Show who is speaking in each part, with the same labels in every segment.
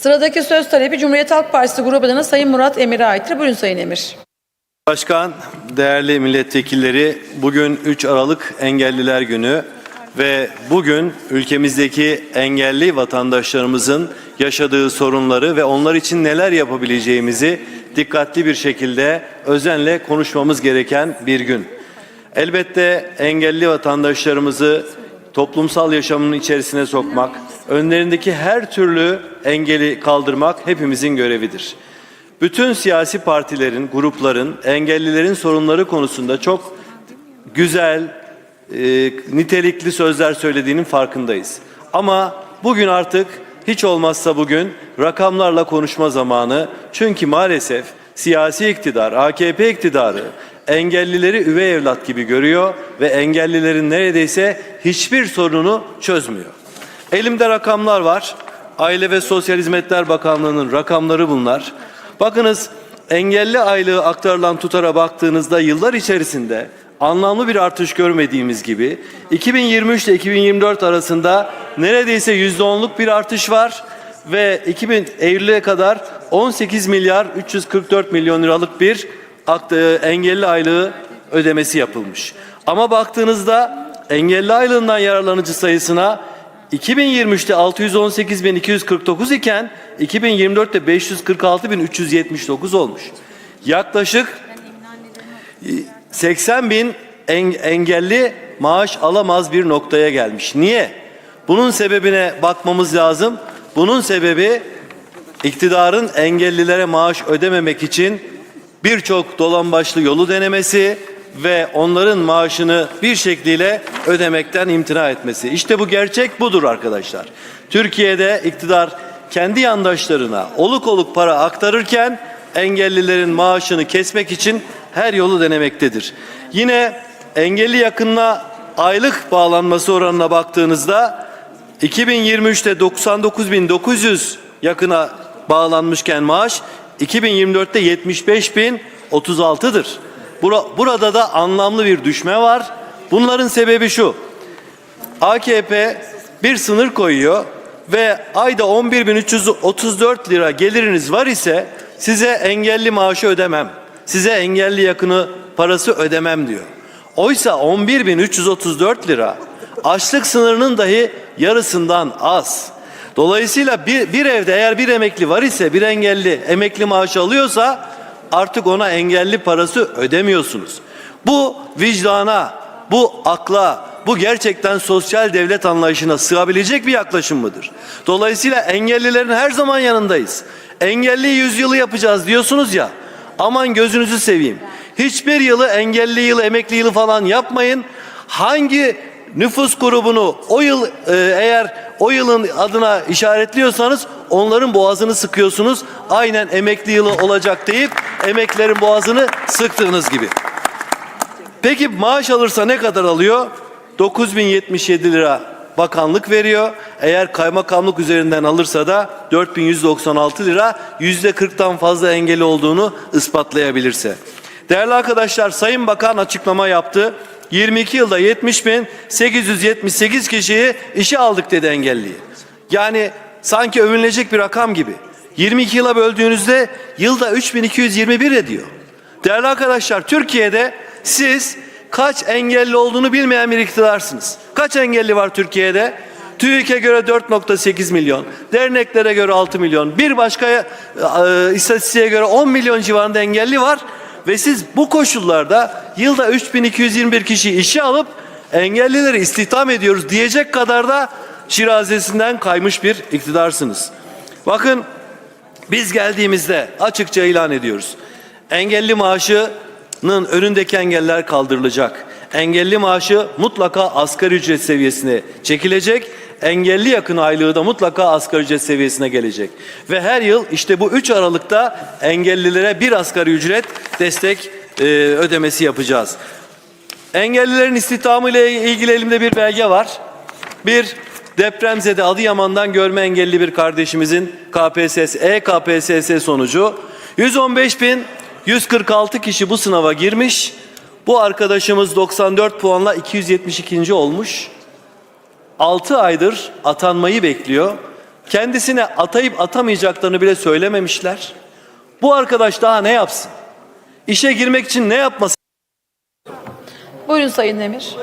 Speaker 1: Sıradaki söz talebi Cumhuriyet Halk Partisi Adına Sayın Murat Emir'e aittir. Buyurun Sayın Emir.
Speaker 2: Başkan, değerli milletvekilleri, bugün 3 Aralık Engelliler Günü ve bugün ülkemizdeki engelli vatandaşlarımızın yaşadığı sorunları ve onlar için neler yapabileceğimizi dikkatli bir şekilde özenle konuşmamız gereken bir gün. Elbette engelli vatandaşlarımızı toplumsal yaşamın içerisine sokmak, önlerindeki her türlü engeli kaldırmak hepimizin görevidir. Bütün siyasi partilerin, grupların, engellilerin sorunları konusunda çok güzel, e, nitelikli sözler söylediğinin farkındayız. Ama bugün artık hiç olmazsa bugün rakamlarla konuşma zamanı. Çünkü maalesef siyasi iktidar, AKP iktidarı engellileri üvey evlat gibi görüyor ve engellilerin neredeyse hiçbir sorununu çözmüyor. Elimde rakamlar var. Aile ve Sosyal Hizmetler Bakanlığı'nın rakamları bunlar. Bakınız engelli aylığı aktarılan tutara baktığınızda yıllar içerisinde anlamlı bir artış görmediğimiz gibi 2023 ile 2024 arasında neredeyse %10'luk bir artış var ve 2000 Eylül'e kadar 18 milyar 344 milyon liralık bir engelli aylığı ödemesi yapılmış. Ama baktığınızda engelli aylığından yararlanıcı sayısına 2023'te 618.249 iken 2024'te 546.379 olmuş. Yaklaşık 80 bin en- engelli maaş alamaz bir noktaya gelmiş. Niye? Bunun sebebine bakmamız lazım. Bunun sebebi iktidarın engellilere maaş ödememek için birçok dolambaçlı yolu denemesi ve onların maaşını bir şekliyle ödemekten imtina etmesi. İşte bu gerçek budur arkadaşlar. Türkiye'de iktidar kendi yandaşlarına oluk oluk para aktarırken engellilerin maaşını kesmek için her yolu denemektedir. Yine engelli yakınına aylık bağlanması oranına baktığınızda 2023'te 99.900 yakına bağlanmışken maaş 2024'te 75.036'dır. Bura- Burada da anlamlı bir düşme var. Bunların sebebi şu. AKP bir sınır koyuyor ve ayda 11.334 lira geliriniz var ise size engelli maaşı ödemem. Size engelli yakını parası ödemem diyor. Oysa 11.334 lira açlık sınırının dahi yarısından az. Dolayısıyla bir, bir evde eğer bir emekli var ise bir engelli emekli maaşı alıyorsa artık ona engelli parası ödemiyorsunuz. Bu vicdana, bu akla, bu gerçekten sosyal devlet anlayışına sığabilecek bir yaklaşım mıdır? Dolayısıyla engellilerin her zaman yanındayız. Engelli yüzyılı yapacağız diyorsunuz ya. Aman gözünüzü seveyim. Hiçbir yılı engelli yılı, emekli yılı falan yapmayın. Hangi nüfus grubunu o yıl e, eğer o yılın adına işaretliyorsanız onların boğazını sıkıyorsunuz. Aynen emekli yılı olacak deyip emeklilerin boğazını sıktığınız gibi. Peki maaş alırsa ne kadar alıyor? 9077 lira bakanlık veriyor. Eğer kaymakamlık üzerinden alırsa da 4196 lira yüzde 40'tan fazla engeli olduğunu ispatlayabilirse. Değerli arkadaşlar Sayın Bakan açıklama yaptı. 22 yılda 70 bin 878 kişiyi işe aldık dedi engelliyi. Yani sanki övünülecek bir rakam gibi. 22 yıla böldüğünüzde yılda 3221 ediyor. Değerli arkadaşlar Türkiye'de siz kaç engelli olduğunu bilmeyen bir iktidarsınız. Kaç engelli var Türkiye'de? TÜİK'e göre 4.8 milyon, derneklere göre 6 milyon, bir başka e, istatistiğe göre 10 milyon civarında engelli var ve siz bu koşullarda yılda 3221 kişi işe alıp engellileri istihdam ediyoruz diyecek kadar da şirazesinden kaymış bir iktidarsınız. Bakın biz geldiğimizde açıkça ilan ediyoruz. Engelli maaşının önündeki engeller kaldırılacak. Engelli maaşı mutlaka asgari ücret seviyesine çekilecek. Engelli yakın aylığı da mutlaka asgari ücret seviyesine gelecek. Ve her yıl işte bu 3 Aralık'ta engellilere bir asgari ücret destek e, ödemesi yapacağız. Engellilerin istihdamı ile ilgili elimde bir belge var. Bir depremzede Adıyaman'dan görme engelli bir kardeşimizin KPSS, E-KPSS sonucu 115.146 kişi bu sınava girmiş. Bu arkadaşımız 94 puanla 272. olmuş. 6 aydır atanmayı bekliyor kendisine atayıp atamayacaklarını bile söylememişler. Bu arkadaş daha ne yapsın? İşe girmek için ne yapması?
Speaker 1: Buyurun Sayın Demir.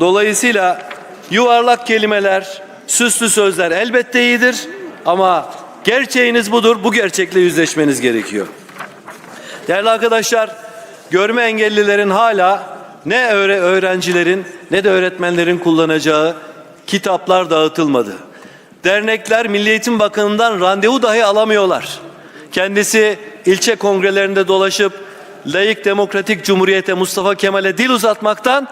Speaker 2: Dolayısıyla yuvarlak kelimeler, süslü sözler elbette iyidir ama gerçeğiniz budur. Bu gerçekle yüzleşmeniz gerekiyor. Değerli arkadaşlar, görme engellilerin hala ne öğre öğrencilerin ne de öğretmenlerin kullanacağı kitaplar dağıtılmadı. Dernekler Milli Eğitim Bakanı'ndan randevu dahi alamıyorlar. Kendisi ilçe kongrelerinde dolaşıp layık demokratik cumhuriyete Mustafa Kemal'e dil uzatmaktan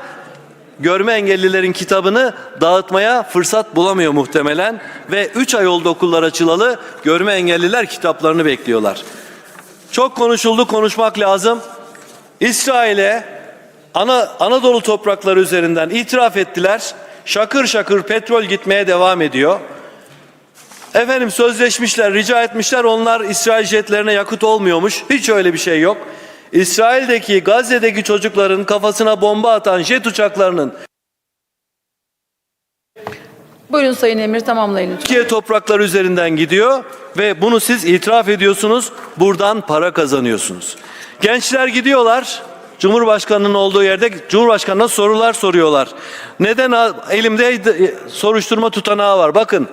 Speaker 2: görme engellilerin kitabını dağıtmaya fırsat bulamıyor muhtemelen ve 3 ay oldu okullar açılalı görme engelliler kitaplarını bekliyorlar. Çok konuşuldu konuşmak lazım. İsrail'e Ana, Anadolu toprakları üzerinden itiraf ettiler. Şakır şakır petrol gitmeye devam ediyor. Efendim sözleşmişler, rica etmişler. Onlar İsrail jetlerine yakıt olmuyormuş. Hiç öyle bir şey yok. İsrail'deki, Gazze'deki çocukların kafasına bomba atan jet uçaklarının
Speaker 1: Buyurun Sayın Emir tamamlayın lütfen.
Speaker 2: Türkiye toprakları üzerinden gidiyor ve bunu siz itiraf ediyorsunuz. Buradan para kazanıyorsunuz. Gençler gidiyorlar. Cumhurbaşkanının olduğu yerde Cumhurbaşkanına sorular soruyorlar. Neden elimde e, soruşturma tutanağı var. Bakın.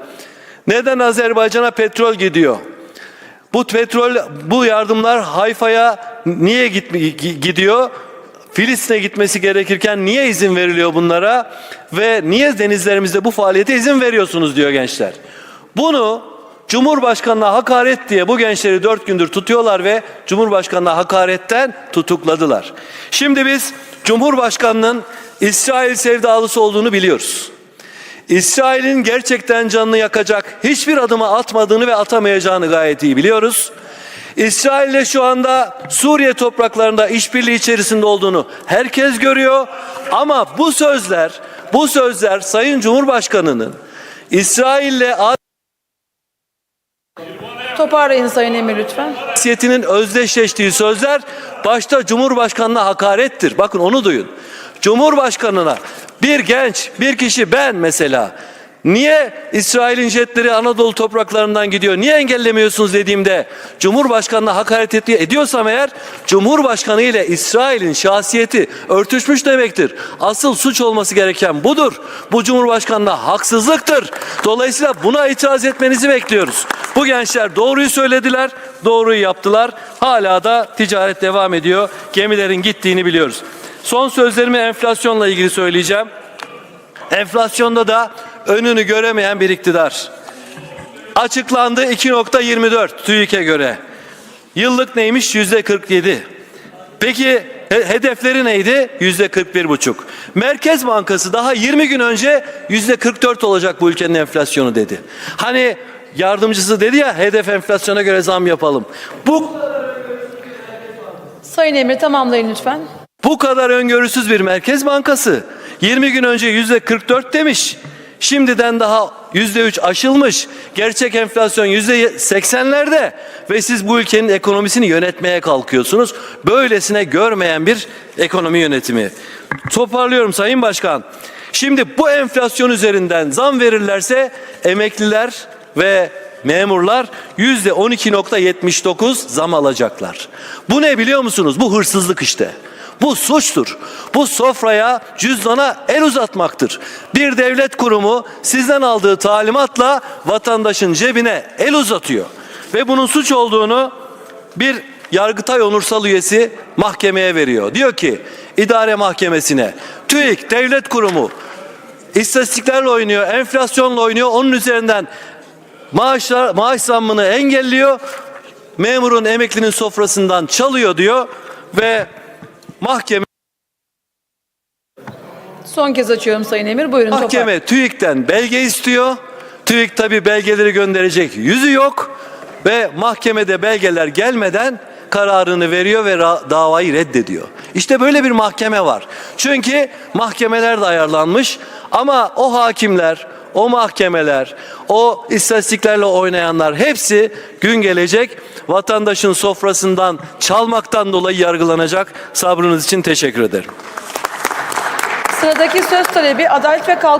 Speaker 2: Neden Azerbaycan'a petrol gidiyor? Bu petrol, bu yardımlar Hayfa'ya niye gidiyor? Filistin'e gitmesi gerekirken niye izin veriliyor bunlara? Ve niye denizlerimizde bu faaliyete izin veriyorsunuz diyor gençler. Bunu Cumhurbaşkanına hakaret diye bu gençleri dört gündür tutuyorlar ve Cumhurbaşkanına hakaretten tutukladılar. Şimdi biz Cumhurbaşkanının İsrail sevdalısı olduğunu biliyoruz. İsrail'in gerçekten canını yakacak hiçbir adımı atmadığını ve atamayacağını gayet iyi biliyoruz. İsrail'le şu anda Suriye topraklarında işbirliği içerisinde olduğunu herkes görüyor. Ama bu sözler, bu sözler Sayın Cumhurbaşkanı'nın İsrail'le
Speaker 1: Toparlayın Sayın Emir lütfen.
Speaker 2: haysiyetinin özdeşleştiği sözler başta Cumhurbaşkanına hakarettir. Bakın onu duyun. Cumhurbaşkanına bir genç, bir kişi ben mesela niye İsrail'in jetleri Anadolu topraklarından gidiyor? Niye engellemiyorsunuz dediğimde Cumhurbaşkanına hakaret ed- ediyorsam eğer Cumhurbaşkanı ile İsrail'in şahsiyeti örtüşmüş demektir. Asıl suç olması gereken budur. Bu Cumhurbaşkanına haksızlıktır. Dolayısıyla buna itiraz etmenizi bekliyoruz. Bu gençler doğruyu söylediler, doğruyu yaptılar. Hala da ticaret devam ediyor. Gemilerin gittiğini biliyoruz. Son sözlerimi enflasyonla ilgili söyleyeceğim. Enflasyonda da önünü göremeyen bir iktidar. Açıklandı 2.24 TÜİK'e göre. Yıllık neymiş? Yüzde 47. Peki he- hedefleri neydi? Yüzde 41 buçuk. Merkez Bankası daha 20 gün önce yüzde 44 olacak bu ülkenin enflasyonu dedi. Hani yardımcısı dedi ya hedef enflasyona göre zam yapalım. Bu
Speaker 1: Sayın Emir tamamlayın lütfen.
Speaker 2: Bu kadar öngörüsüz bir merkez bankası 20 gün önce yüzde 44 demiş. Şimdiden daha yüzde 3 aşılmış. Gerçek enflasyon yüzde 80'lerde ve siz bu ülkenin ekonomisini yönetmeye kalkıyorsunuz. Böylesine görmeyen bir ekonomi yönetimi. Toparlıyorum Sayın Başkan. Şimdi bu enflasyon üzerinden zam verirlerse emekliler ve memurlar yüzde 12.79 zam alacaklar. Bu ne biliyor musunuz? Bu hırsızlık işte. Bu suçtur. Bu sofraya, cüzdana el uzatmaktır. Bir devlet kurumu sizden aldığı talimatla vatandaşın cebine el uzatıyor. Ve bunun suç olduğunu bir Yargıtay onursal üyesi mahkemeye veriyor. Diyor ki idare mahkemesine TÜİK devlet kurumu istatistiklerle oynuyor, enflasyonla oynuyor. Onun üzerinden maaşlar maaş zammını engelliyor. Memurun emeklinin sofrasından çalıyor diyor ve mahkeme
Speaker 1: Son kez açıyorum Sayın Emir. Buyurun
Speaker 2: mahkeme TÜİK'ten belge istiyor. TÜİK tabi belgeleri gönderecek yüzü yok ve mahkemede belgeler gelmeden kararını veriyor ve davayı reddediyor. İşte böyle bir mahkeme var. Çünkü mahkemeler de ayarlanmış ama o hakimler, o mahkemeler, o istatistiklerle oynayanlar hepsi gün gelecek vatandaşın sofrasından çalmaktan dolayı yargılanacak. Sabrınız için teşekkür ederim.
Speaker 1: Sıradaki söz talebi Adalet ve Kalkınma